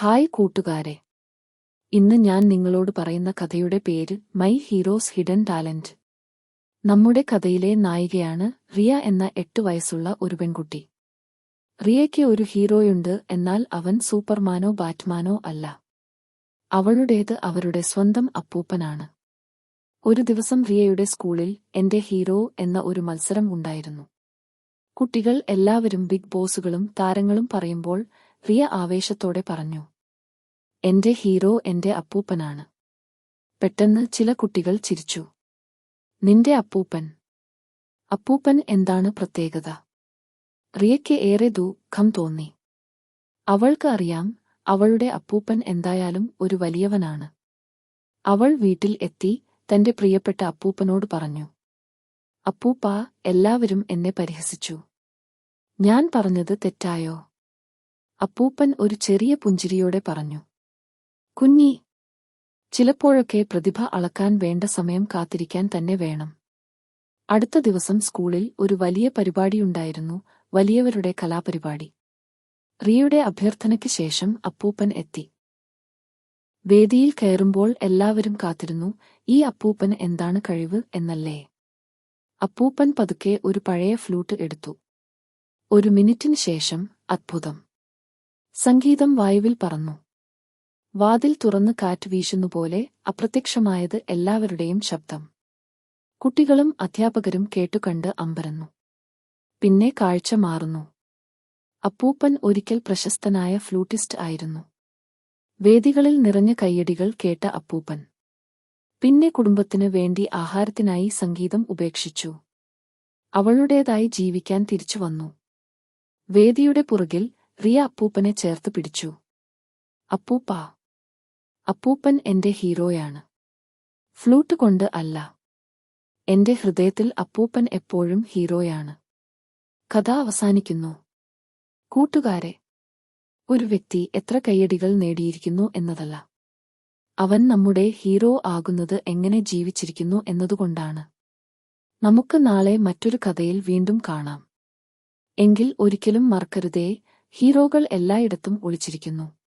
Hi കൂട്ടുകാരെ. ഇന്ന് ഞാൻ നിങ്ങളോട് പറയുന്ന കഥയുടെ പേര് മൈ ഹീറോസ് ഹിഡൻ ടാലന്റ് നമ്മുടെ കഥയിലെ നായികയാണ് റിയ എന്ന എട്ട് വയസ്സുള്ള ഒരു പെൺകുട്ടി. റിയയ്ക്ക് ഒരു ഹീറോയുണ്ട് എന്നാൽ അവൻ സൂപ്പർമാനോ ബാറ്റ്മാനോ അല്ല. അവളുടേത് അവരുടെ സ്വന്തം അപ്പൂപ്പനാണ്. ഒരു ദിവസം റിയയുടെ സ്കൂളിൽ എന്റെ ഹീറോ എന്ന ഒരു മത്സരം ഉണ്ടായിരുന്നു. കുട്ടികൾ എല്ലാവരും ബിഗ് ബോസുകളും താരങ്ങളും പറയുമ്പോൾ റിയ ആവേശത്തോടെ പറഞ്ഞു എന്റെ ഹീറോ എന്റെ അപ്പൂപ്പനാണ്. പെട്ടെന്ന് ചില കുട്ടികൾ ചിരിച്ചു. നിന്റെ അപ്പൂപ്പൻ. അപ്പൂപ്പൻ എന്താണ് പ്രത്യേകത? റിയയ്ക്ക് ഏറെ ദുഃഖം തോന്നി. അവൾക്ക് അറിയാം അവളുടെ അപ്പൂപ്പൻ എന്തായാലും ഒരു വലിയവനാണ്. അവൾ വീട്ടിൽ എത്തി തന്റെ പ്രിയപ്പെട്ട അപ്പൂപ്പനോട് പറഞ്ഞു അപ്പൂപ്പ എല്ലാവരും എന്നെ പരിഹസിച്ചു. ഞാൻ പറഞ്ഞത് തെറ്റായോ? അപ്പൂപ്പൻ ഒരു ചെറിയ പുഞ്ചിരിയോടെ പറഞ്ഞു കുഞ്ഞി ചിലപ്പോഴൊക്കെ പ്രതിഭ അളക്കാൻ വേണ്ട സമയം കാത്തിരിക്കാൻ തന്നെ വേണം. അടുത്ത ദിവസം സ്കൂളിൽ ഒരു വലിയ പരിപാടിയുണ്ടായിരുന്നു വലിയവരുടെ കലാപരിപാടി. റിയുടെ അഭ്യർത്ഥനയ്ക്ക് ശേഷം അപ്പൂപ്പൻ എത്തി. വേദിയിൽ കയറുമ്പോൾ എല്ലാവരും കാത്തിരുന്നു ഈ അപ്പൂപ്പൻ എന്താണ് കഴിവ് എന്നല്ലേ? അപ്പൂപ്പൻ പതുക്കെ ഒരു പഴയ ഫ്ലൂട്ട് എടുത്തു. ഒരു മിനിറ്റിന് ശേഷം അത്ഭുതം. സംഗീതം വായുവിൽ പറന്നു. വാതിൽ തുറന്ന് കാറ്റ് വീശുന്നുപോലെ അപ്രത്യക്ഷമായത് എല്ലാവരുടെയും ശബ്ദം. കുട്ടികളും അധ്യാപകരും കേട്ടുകണ്ട് അമ്പരന്നു. പിന്നെ കാഴ്ച മാറുന്നു. അപ്പൂപ്പൻ ഒരിക്കൽ പ്രശസ്തനായ ഫ്ലൂട്ടിസ്റ്റ് ആയിരുന്നു. വേദികളിൽ നിറഞ്ഞ കയ്യടികൾ കേട്ട അപ്പൂപ്പൻ. പിന്നെ കുടുംബത്തിനു വേണ്ടി ആഹാരത്തിനായി സംഗീതം ഉപേക്ഷിച്ചു. അവളുടേതായി ജീവിക്കാൻ തിരിച്ചു വന്നു. വേദിയുടെ പുറകിൽ റിയ അപ്പൂപ്പനെ ചേർത്ത് പിടിച്ചു. അപ്പൂപ്പ അപ്പൂപ്പൻ എന്റെ ഹീറോയാണ്. ഫ്ലൂട്ട് കൊണ്ട് അല്ല. എന്റെ ഹൃദയത്തിൽ അപ്പൂപ്പൻ എപ്പോഴും ഹീറോയാണ്. കഥ അവസാനിക്കുന്നു. കൂട്ടുകാരെ ഒരു വ്യക്തി എത്ര കയ്യടികൾ നേടിയിരിക്കുന്നു എന്നതല്ല. അവൻ നമ്മുടെ ഹീറോ ആകുന്നത് എങ്ങനെ ജീവിച്ചിരിക്കുന്നു എന്നതുകൊണ്ടാണ്. നമുക്ക് നാളെ മറ്റൊരു കഥയിൽ വീണ്ടും കാണാം. എങ്കിൽ ഒരിക്കലും മറക്കരുതേ ഹീറോകൾ എല്ലായിടത്തും ഒളിച്ചിരിക്കുന്നു.